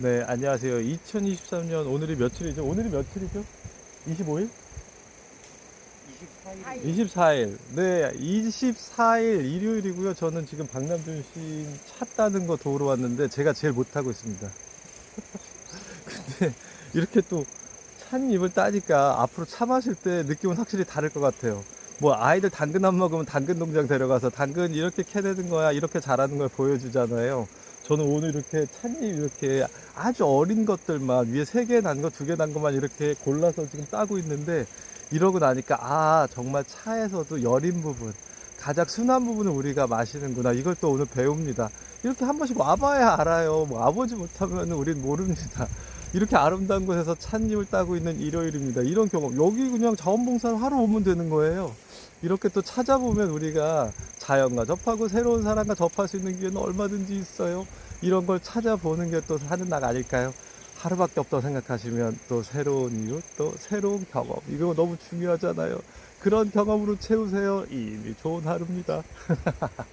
네, 안녕하세요. 2023년 오늘이 며칠이죠? 오늘이 며칠이죠? 25일? 24일 24일. 네, 24일 일요일이고요. 저는 지금 박남준 씨차 따는 거 도우러 왔는데 제가 제일 못하고 있습니다. 근데 이렇게 또 찻잎을 따니까 앞으로 차 마실 때 느낌은 확실히 다를 것 같아요. 뭐 아이들 당근 안 먹으면 당근 농장 데려가서 당근 이렇게 캐내는 거야 이렇게 자라는 걸 보여주잖아요. 저는 오늘 이렇게 찻잎 이렇게 아주 어린 것들만 위에 세 개 난 거, 두 개 난 것만 이렇게 골라서 지금 따고 있는데 이러고 나니까 아 정말 차에서도 여린 부분 가장 순한 부분을 우리가 마시는구나. 이걸 또 오늘 배웁니다. 이렇게 한 번씩 와봐야 알아요. 뭐 와보지 못하면 우린 모릅니다. 이렇게 아름다운 곳에서 찻잎을 따고 있는 일요일입니다. 이런 경험. 여기 그냥 자원봉사를 하러 오면 되는 거예요 이렇게 또 찾아보면 우리가 자연과 접하고 새로운 사람과 접할 수 있는 기회는 얼마든지 있어요 이런 걸 찾아보는 게 또 사는 날 아닐까요 하루밖에 없다고 생각하시면 또 새로운 이웃, 또 새로운 경험. 이거 너무 중요하잖아요. 그런 경험으로 채우세요. 이미 좋은 하루입니다.